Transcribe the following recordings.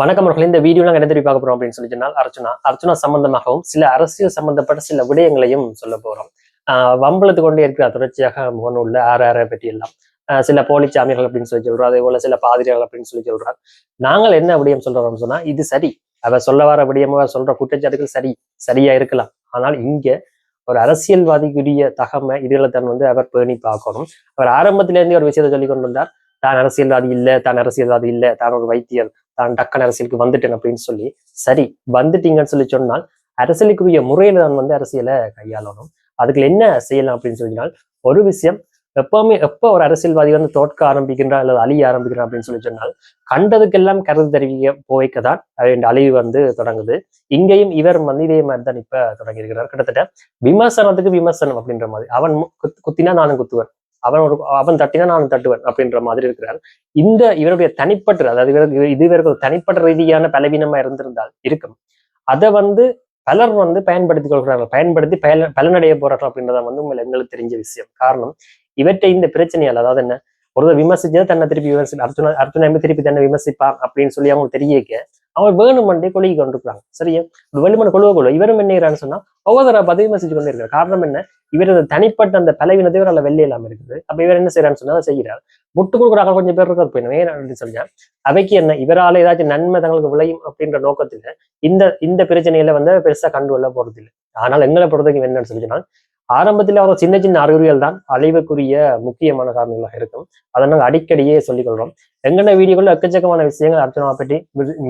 வணக்கம் அவர்கள் இந்த வீடியோ என்ன தெரிவி பார்க்க போறோம் அப்படின்னு சொல்லி சொன்னால் அர்ச்சனா அர்ச்சனா சம்பந்தமாகவும் சில அரசியல் சம்பந்தப்பட்ட சில விடயங்களையும் சொல்ல போறோம். ஆஹ் வம்பளத்து கொண்டே இருக்கிற தொடர்ச்சியாக முகநூல்ல ஆறு ஆறை பற்றி எல்லாம் சில போலி சாமியர்கள் அப்படின்னு சொல்லி சொல்றோம் அதே போல சில பாதிரியார்கள் அப்படின்னு சொல்லி சொல்றார். நாங்கள் என்ன விடயம் சொல்றோம்னு சொன்னா இது சரி. அவர் சொல்ல வர விடயமா சொல்ற குற்றச்சாட்டுகள் சரி. சரியா இருக்கலாம். ஆனால் இங்க ஒரு அரசியல்வாதிக்குரிய தகமை இதுகளை தான் வந்து அவர் பேணி பார்க்கணும். அவர் ஆரம்பத்திலேருந்தே ஒரு விஷயத்தை சொல்லி கொண்டு வந்தார். தான் அரசியல்வாதி இல்லை தான் அரசியல்வாதி இல்லை தான் ஒரு வைத்தியர் தான் டக்கன் அரசியலுக்கு வந்துட்டேன் அப்படின்னு சொல்லி சரி வந்துட்டீங்கன்னு சொல்லி சொன்னால் அரசியலுக்குரிய முறையில தான் வந்து அரசியலை கையாளணும். அதுக்கு என்ன செய்யலாம் அப்படின்னு சொன்னால் ஒரு விஷயம் எப்பவுமே எப்போ ஒரு அரசியல்வாதி வந்து தோற்க ஆரம்பிக்கின்றா அல்லது அழிய ஆரம்பிக்கிறான் அப்படின்னு சொல்லி சொன்னால் கண்டதுக்கெல்லாம் கருத்து தெரிவிக்க போய்க்க தான் அவருடைய அழிவு வந்து தொடங்குது. இங்கேயும் இவர் வந்து இதே மாதிரி தான் இப்ப தொடங்கியிருக்கிறார். கிட்டத்தட்ட விமர்சனத்துக்கு விமர்சனம் அப்படின்ற மாதிரி. அவன் குத்தினா நானும் குத்துவேன். அவன் ஒரு அவன் தட்டினா நான் தட்டுவேன் அப்படின்ற மாதிரி இருக்கிறார். இந்த இவருடைய தனிப்பட்ட அதாவது இவருக்கு இது இவருக்கு தனிப்பட்ட ரீதியான பலவீனமா இருந்திருந்தால் இருக்கும். அதை வந்து பலர் வந்து பயன்படுத்திக் கொள்கிறார்கள். பயன்படுத்தி பயல பலனடைய போறார்கள் அப்படின்றத வந்து உங்களை எங்களுக்கு தெரிஞ்ச விஷயம். காரணம் இவற்றை இந்த பிரச்சனையால் அதாவது என்ன ஒருத்தர் விமர்சிச்சா தன்னை திருப்பி விமர்சி அர்ஜுன அர்ஜுன திருப்பி தன்னை விமர்சிப்பான் அப்படின்னு சொல்லி அவங்களுக்கு தெரியக்க அவன் வேணுமென்றே கொழுகி கொண்டிருக்கிறாங்க. சரியா? வேணுமன் கொழுவ கொள்ளுவ இவரும் என்ன சொன்னா ஒவ்வொரு பதவி மசிச்சு கொண்டு இருக்கிற காரணம் என்ன? இவரது தனிப்பட்ட அந்த பலவீனத்தை இவரால் வெளியே இல்லாம இருக்குது. அப்ப இவர் என்ன செய்யறான்னு சொன்னா அதை செய்கிறார். முட்டு கொடுக்குறாங்க கொஞ்சம் பேர் இருக்கிறது போயிடும். ஏன் அப்படின்னு அவைக்கு என்ன? இவரால ஏதாச்சும் நன்மை தங்களுக்கு விளையும் அப்படின்ற நோக்கத்துல இந்த இந்த பிரச்சனையில வந்து பெருசா கண்டு கொள்ள போறது இல்லை ஆனால் எங்களை பொறுத்தவரைக்கும் என்னன்னு சொல்லி ஆரம்பத்தில் அவர் சின்ன சின்ன அறிகுறிகள் தான் அழிவுக்குரிய முக்கியமான காரணங்களாக இருக்கும். அதை நாங்கள் அடிக்கடியே சொல்லிக் கொள்றோம் எங்கன வீடியோக்குள்ள எக்கச்சக்கமான விஷயங்கள் அர்ச்சனா பற்றி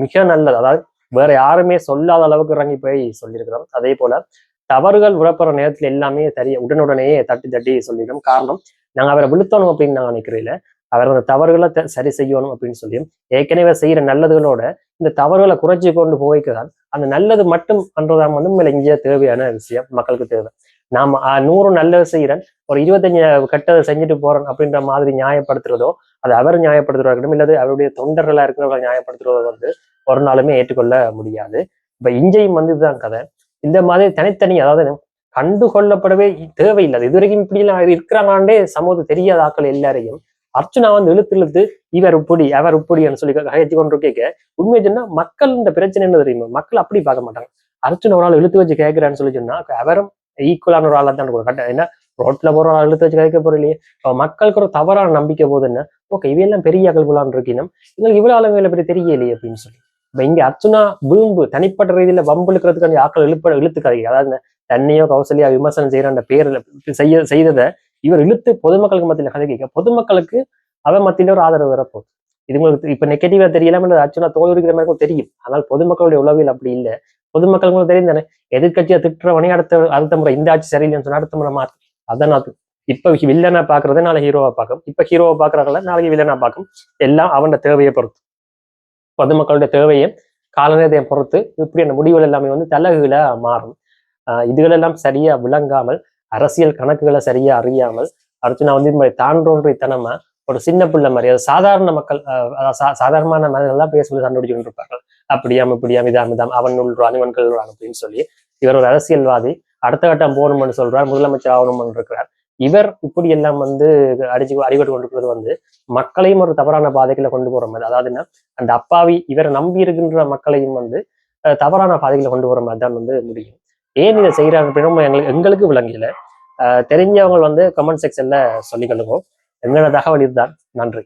மிக- நல்லது. அதாவது வேற யாருமே சொல்லாத அளவுக்கு இறங்கி போய் சொல்லியிருக்கிறோம். அதே போல தவறுகள் உறப்புற நேரத்தில் எல்லாமே தெரிய உடனுடனே தட்டி தட்டி சொல்லிடும் காரணம் நாங்கள் அவரை விழுத்தணும் அப்படின்னு நான் நினைக்கிறேன் அவர் அந்த தவறுகளை சரி செய்யணும் அப்படின்னு சொல்லியும் ஏற்கனவே செய்யற நல்லதுகளோட இந்த தவறுகளை குறைச்சி கொண்டு போய்க்குதான் அந்த நல்லது மட்டும் பண்றதா வந்து உண்மையில இங்கே தேவையான விஷயம் மக்களுக்கு தேவை. நாம நூறு நல்லது செய்யறேன் ஒரு இருபத்தஞ்சு கெட்டதை செஞ்சுட்டு போறேன் அப்படின்ற மாதிரி நியாயப்படுத்துறதோ அது அவர் நியாயப்படுத்துறதா இருக்கட்டும் இல்லது அவருடைய தொண்டர்களா இருக்கிறவர்கள் நியாயப்படுத்துறதோ வந்து ஒரு நாளுமே ஏற்றுக்கொள்ள முடியாது. இப்ப இஞ்சையும் வந்து இதுதான் கதை. இந்த மாதிரி தனித்தனி அதாவது கண்டுகொள்ளப்படவே தேவையில்லை அது இதுவரைக்கும் இப்படி எல்லாம் இருக்கிறாங்கன்னே சமூக தெரியாத ஆக்கள் எல்லாரையும் அர்ச்சனா வந்து இழுத்து இழுத்து இவர் உப்புடி அவர் உப்புடின்னு சொல்லி கழிச்சு கொண்டு கேட்க உண்மை சொன்னா மக்கள் இந்த பிரச்சனை என்ன தெரியுமா? மக்கள் அப்படி பார்க்க மாட்டாங்க. அர்ச்சனை ஒரு ஆள் இழுத்து வச்சு கேட்கிறான்னு சொல்லி சொன்னா அவரும் ஈக்குவலான ஒரு ஆளா தான் இருக்கும் கட்ட என்ன ரோட்ல போற ஆள் இழுத்து வச்சு கேட்க போற இல்லையே. மக்களுக்கு ஒரு தவறான நம்பிக்கை போது என்ன? ஓகே இவையெல்லாம் பெரிய ஆக்கள் போலான்னு இருக்கணும் இவங்களுக்கு இவ்வளவு ஆளுங்களை பெரிய தெரியலையே அப்படின்னு சொல்லி. இப்ப இங்க அர்ச்சனா விழும்பு தனிப்பட்ட ரீதியில வம்பு இழுக்கிறதுக்கான ஆக்கள் இழுப்ப இழுத்துக்காதீங்க. அதாவது தன்னையோ கௌசல்யா விமர்சனம் செய்யற அந்த பேர்ல செய்ய செய்ததை இவர் இழுத்து பொதுமக்களுக்கு மத்தியில கதை கேட்க பொதுமக்களுக்கு அவன் மத்தியில ஒரு ஆதரவு வரப்போகுது. இது உங்களுக்கு இப்ப நெகட்டிவா தெரியலாம இல்லை தோல் இருக்கிற மாதிரி தெரியும். ஆனால் பொதுமக்களுடைய உளவில் அப்படி இல்லை. பொதுமக்களுக்கு தெரியும் தானே? எதிர்கட்சியை திட்டுறவனே அடுத்த அடுத்த முறை இந்த ஆட்சி சரியில்லைன்னு சொன்னா அடுத்த முறை மாற்று அதான் அது. இப்ப வில்லனா பாக்குறத நாளை ஹீரோவா பார்க்கும் இப்ப ஹீரோவை பாக்குறாங்கள நாளைக்கு வில்லனா பார்க்கும் எல்லாம் அவனோட தேவையை பொறுத்து. பொதுமக்களுடைய தேவையை காலநிலையை பொறுத்து இப்படியான அந்த முடிவுகள் எல்லாமே வந்து தலகுகளா மாறும். ஆஹ் இதுகளெல்லாம் சரியா விளங்காமல் அரசியல் கணக்குகளை சரியா அறியாமல் அர்ச்சனா வந்து இந்த மாதிரி தாண்டோன்றித்தனமா ஒரு சின்ன பிள்ளை மாதிரி அது சாதாரண மக்கள் சாதாரணமான அதாவது சா- சாதாரணமான மனிதர்கள் சண்டை இருப்பார்கள் அப்படியாம் இப்படியாம் இதாம் இதாம் அவன் உள்றான் இவன் உள்றான் அப்படின்னு சொல்லி இவர் ஒரு அரசியல்வாதி அடுத்த கட்டம் போகணும்னு சொல்றார் முதலமைச்சர் ஆகணும்னு இருக்கிறார். இவர் இப்படி எல்லாம் வந்து அடிச்சு அடிபட்டு கொண்டிருக்கிறது வந்து மக்களையும் ஒரு தவறான பாதைகளை கொண்டு போற மாதிரி. அதாவது என்ன? அந்த அப்பாவி இவரை நம்பி இருக்கின்ற மக்களையும் வந்து தவறான பாதைகளை கொண்டு போற மாதிரி தான் வந்து முடியும். ஏன் இதை செய்கிறாங்க அப்படின்னு எங்களுக்கு எங்களுக்கு விளங்கல. தெரிஞ்சவங்க வந்து கமெண்ட் செக்ஷன்ல சொல்லிக்கொள்ளுங்க எங்களோட தகவல் இதுதான். நன்றி.